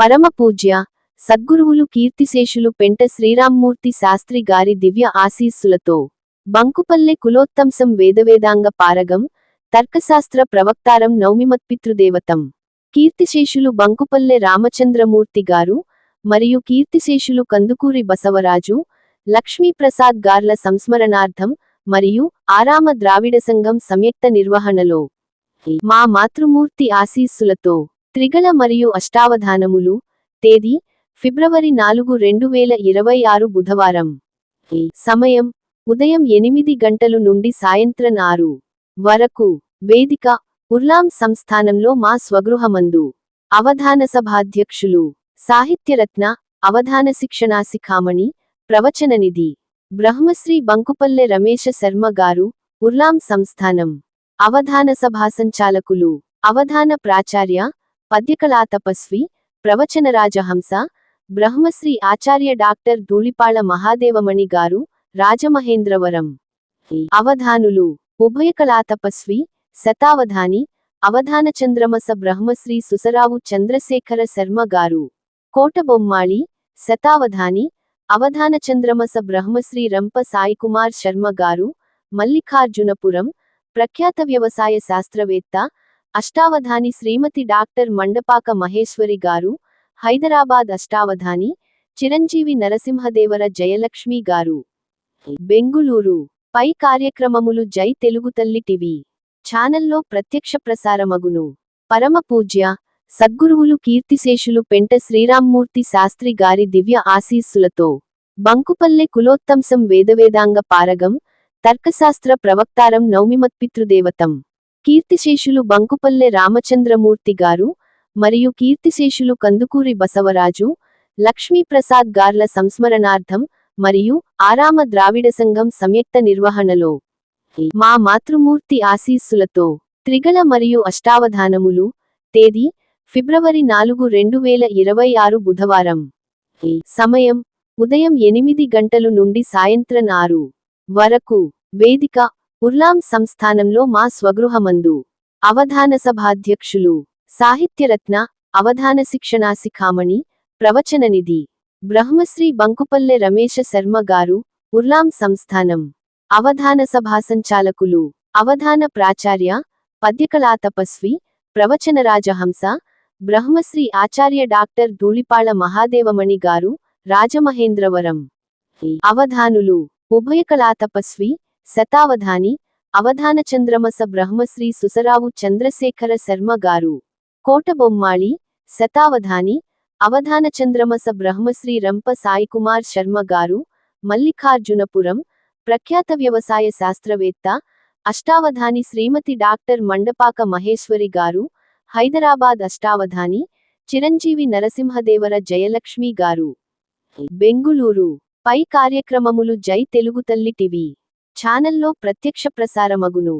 పరమ పూజ్య సద్గురువులు కీర్తిశేషులు పెంట శ్రీరామ్మూర్తి శాస్త్రి గారి దివ్య ఆశీస్సులతో. బంకుపల్లె కులోత్తంసం వేదవేదాంగ పారగం తర్కశాస్త్ర ప్రవక్తారం నౌమిమత్పితృదేవతం. కీర్తిశేషులు బంకుపల్లె రామచంద్రమూర్తి గారు మరియు కీర్తిశేషులు కందుకూరి బసవరాజు లక్ష్మీప్రసాద్ గార్ల సంస్మరణార్థం మరియు ఆరామ ద్రావిడ సంఘం సంయుక్త నిర్వహణలో. మా మాతృమూర్తి ఆశీస్సులతో. త్రిగల మరియు అష్టావధానములు తేదీ ఫిబ్రవరి నాలుగు రెండు వేల ఇరవై ఆరు బుధవారం. సమయం ఉదయం ఎనిమిది గంటలు నుండి సాయంత్రం ఆరు వరకు వేదిక ఉర్లాం సంస్థానంలో మా స్వగృహమందు. అవధాన సభాధ్యక్షులు సాహిత్యరత్న అవధాన శిక్షణాశిఖామణి ప్రవచననిధి బ్రహ్మశ్రీ బంకుపల్లె రమేశ శర్మ గారు ఉర్లాం సంస్థానం. అవధాన సభా సంచాలకులు అవధాన ప్రాచార్య పద్యకళా తపస్వి ప్రవచన రాజహంస బ్రహ్మశ్రీ ఆచార్య డాక్టర్ ధూళిపాళ మహాదేవమణి గారు రాజమహేంద్రవరం. అవధానులు ఉభయ కళా తపస్వి శతావధాని అవధాన చంద్రమస బ్రహ్మశ్రీ సుసరావు చంద్రశేఖర శర్మ గారు. కోటబొమ్మాళి శతావధాని అవధాన చంద్రమస బ్రహ్మశ్రీ రంప సాయికుమార్ శర్మ గారు. మల్లికార్జునపురం ప్రఖ్యాత వ్యవసాయ శాస్త్రవేత్త అష్టావధాని శ్రీమతి డాక్టర్ మండపాక మహేశ్వరి గారు హైదరాబాద్ అష్టావధాని చిరంజీవి నరసింహదేవర జయలక్ష్మి గారు. బెంగుళూరు. పై కార్యక్రమములు జై తెలుగు తల్లి టీవీ. ఛానల్లో ప్రత్యక్ష ప్రసారమగును. పరమ పూజ్య సద్గురువులు కీర్తిశేషులు పెంట శ్రీరామ్మూర్తి శాస్త్రి గారి దివ్య ఆశీస్సులతో. బంకుపల్లె కులోత్తంసం వేదవేదాంగ పారగం తర్కశాస్త్ర ప్రవక్తారం నౌమిమత్పితృదేవతం. కీర్తిశేషులు బంకుపల్లె రామచంద్రమూర్తి గారు మరియు కీర్తిశేషులు కందుకూరి బసవరాజు లక్ష్మీప్రసాద్ గార్ల సంస్మరణార్థం మరియు ఆరామ ద్రావిడ సంఘం సంయుక్త నిర్వహణలో. మా మాతృమూర్తి ఆశీస్సులతో త్రిగల మరియు అష్టావధానములు తేదీ ఫిబ్రవరి నాలుగు రెండు వేల ఇరవై ఆరు బుధవారం. సమయం ఉదయం ఎనిమిది గంటలు నుండి సాయంత్రం ఆరు వరకు. వేదిక ఉర్లాం సంస్థానంలో మా స్వగృహమందు అవధాన సభాధ్యక్షులు సాహిత్యరత్న అవధాన శిక్షణాశిఖామణి ప్రవచననిధి బ్రహ్మశ్రీ బంకుపల్లె రమేశ శర్మ గారు ఉర్లాం సంస్థానం అవధాన సభా సంచాలకులు అవధాన ప్రాచార్య పద్యకళా తపస్వి ప్రవచన రాజహంస బ్రహ్మశ్రీ ఆచార్య డాక్టర్ ధూళిపాళ మహాదేవమణి గారు రాజమహేంద్రవరం అవధానులు ఉభయకళా తపస్వి శతావధాని అవధాన చంద్రమస బ్రహ్మశ్రీ సుసరావు చంద్రశేఖర శర్మ గారు. కోటబొమ్మాళి శతావధాని అవధాన చంద్రమస బ్రహ్మశ్రీ రంప సాయికుమార్ శర్మ గారు. మల్లికార్జునపురం ప్రఖ్యాత వ్యవసాయ శాస్త్రవేత్త అష్టావధాని శ్రీమతి డాక్టర్ మండపాక మహేశ్వరి గారు. హైదరాబాద్ అష్టావధాని చిరంజీవి నరసింహదేవర జయలక్ష్మి గారు. బెంగుళూరు పై కార్యక్రమములు జై తెలుగు తల్లి టీవీ. ఛానల్లో ప్రత్యక్ష ప్రసారమగును.